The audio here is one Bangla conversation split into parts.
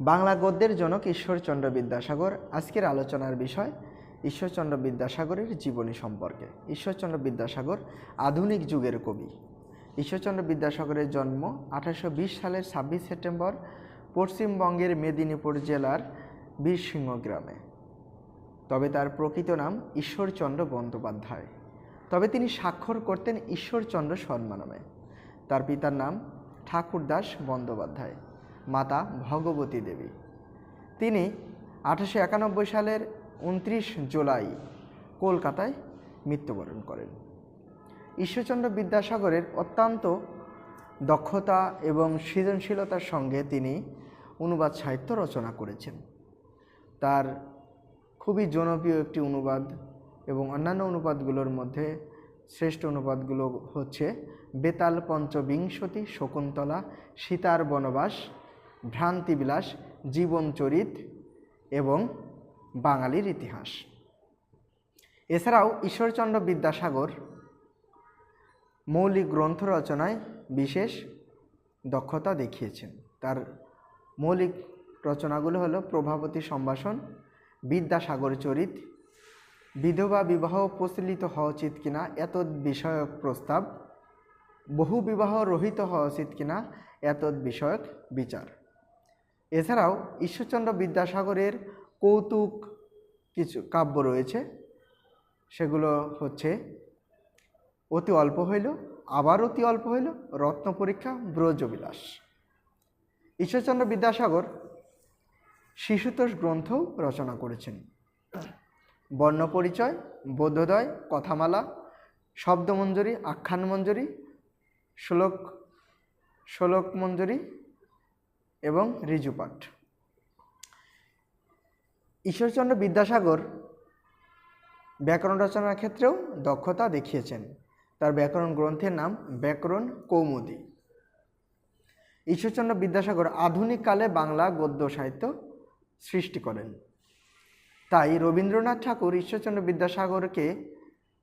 বাংলা গদ্যের জনক ঈশ্বরচন্দ্র বিদ্যাসাগর, আজকের আলোচনার বিষয় ঈশ্বরচন্দ্র বিদ্যাসাগরের জীবনী সম্পর্কে। ঈশ্বরচন্দ্র বিদ্যাসাগর আধুনিক যুগের কবি। ঈশ্বরচন্দ্র বিদ্যাসাগরের জন্ম আঠারোশো বিশ সালের ছাব্বিশ সেপ্টেম্বর পশ্চিমবঙ্গের মেদিনীপুর জেলার বীরসিংহ গ্রামে। তবে তার প্রকৃত নাম ঈশ্বরচন্দ্র বন্দ্যোপাধ্যায়। তবে তিনি স্বাক্ষর করতেন ঈশ্বরচন্দ্র শর্মা নামে। তার পিতার নাম ঠাকুরদাস বন্দ্যোপাধ্যায়। মাতা ভগবতী দেবী। তিনি আঠারোশো একানব্বই সালের উনত্রিশ জুলাই কলকাতায় মৃত্যুবরণ করেন। ঈশ্বরচন্দ্র বিদ্যাসাগরের অত্যন্ত দক্ষতা এবং সৃজনশীলতার সঙ্গে তিনি অনুবাদ সাহিত্য রচনা করেছেন। তার খুবই জনপ্রিয় একটি অনুবাদ এবং অন্যান্য অনুবাদগুলোর মধ্যে শ্রেষ্ঠ অনুবাদগুলো হচ্ছে বেতাল পঞ্চবিংশতি শকুন্তলা সীতার বনবাস ভ্রান্তিবিলাস, জীবনচরিত এবং বাঙালির ইতিহাস। এছাড়াও ঈশ্বরচন্দ্র বিদ্যাসাগর মৌলিক গ্রন্থ রচনায় বিশেষ দক্ষতা দেখিয়েছেন। তার মৌলিক রচনাগুলো হলো প্রভাবতী সম্ভাষণ, বিদ্যাসাগর চরিত, বিধবা বিবাহ প্রচলিত হওয়া উচিত কিনা এত বিষয়ক প্রস্তাব, বহু বিবাহ রহিত হওয়া উচিত কিনা এত বিষয়ক বিচার। এছাড়াও ঈশ্বরচন্দ্র বিদ্যাসাগরের কৌতুক কিছু কাব্য রয়েছে। সেগুলো হচ্ছে, অতি অল্প হইল, আবার অতি অল্প হইল, রত্ন পরীক্ষা ব্রজবিলাস ঈশ্বরচন্দ্র বিদ্যাসাগর শিশুতোষ গ্রন্থও রচনা করেছেন। বর্ণপরিচয় বোধোদয়, কথামালা, শব্দমঞ্জরি, আখ্যানমঞ্জরি, শ্লোক শ্লোক মঞ্জরি এবং ঋজুপাঠ ঈশ্বরচন্দ্র বিদ্যাসাগর ব্যাকরণ রচনার ক্ষেত্রেও দক্ষতা দেখিয়েছেন। তার ব্যাকরণ গ্রন্থের নাম ব্যাকরণ কৌমুদী। ঈশ্বরচন্দ্র বিদ্যাসাগর আধুনিক কালে বাংলা গদ্য সাহিত্য সৃষ্টি করেন। তাই রবীন্দ্রনাথ ঠাকুর ঈশ্বরচন্দ্র বিদ্যাসাগরকে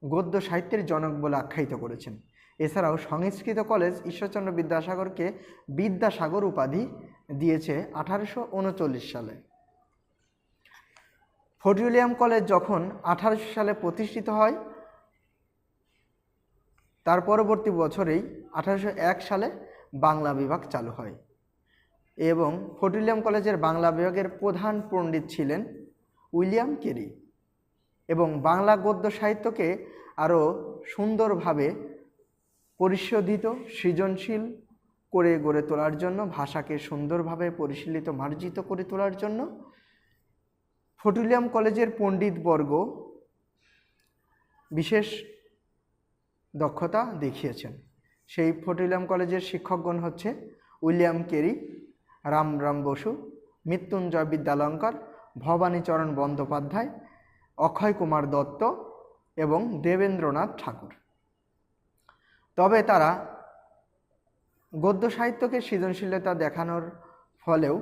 গদ্য সাহিত্যের জনক বলে আখ্যায়িত করেছেন। এছাড়াও সংস্কৃত কলেজ ঈশ্বরচন্দ্র বিদ্যাসাগরকে বিদ্যাসাগর উপাধি দিয়েছে আঠারোশো উনচল্লিশ সালে। ফোর্ট উইলিয়াম কলেজ যখন আঠারোশো সালে প্রতিষ্ঠিত হয়, তার পরবর্তী বছরেই আঠারোশো এক সালে বাংলা বিভাগ চালু হয় এবং ফোর্ট উইলিয়াম কলেজের বাংলা বিভাগের প্রধান পণ্ডিত ছিলেন উইলিয়াম কেরি এবং বাংলা গদ্য সাহিত্যকে আরও সুন্দরভাবে পরিশোধিত, সৃজনশীল করে গড়ে তোলার জন্য, ভাষাকে সুন্দরভাবে পরিশীলিত, মার্জিত করে তোলার জন্য ফোর্ট উইলিয়াম কলেজের পণ্ডিতবর্গ বিশেষ দক্ষতা দেখিয়েছেন। সেই ফটুলিয়াম কলেজের শিক্ষকগণ হচ্ছে উইলিয়াম কেরি রামরাম বসু, মৃত্যুঞ্জয় বিদ্যালঙ্কর, ভবানীচরণ বন্দ্যোপাধ্যায়, অক্ষয় কুমার দত্ত এবং দেবেন্দ্রনাথ ঠাকুর। তবে তারা গদ্য সাহিত্যকে সৃজনশীলতা দেখানোর ফলেও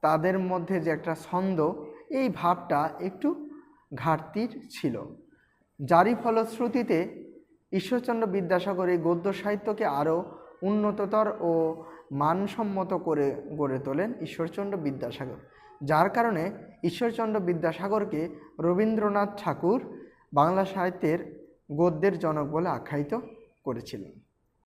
তাদের মধ্যে যে একটা ছন্দ, এই ভাবটা একটু ঘাটতির ছিল। যারই ফলশ্রুতিতে ঈশ্বরচন্দ্র বিদ্যাসাগর এই গদ্য সাহিত্যকে আরও উন্নততর ও মানসম্মত করে গড়ে তোলেন ঈশ্বরচন্দ্র বিদ্যাসাগর। যার কারণে ঈশ্বরচন্দ্র বিদ্যাসাগরকে রবীন্দ্রনাথ ঠাকুর বাংলা সাহিত্যের গদ্যের জনক বলে আখ্যায়িত করেছিলেন।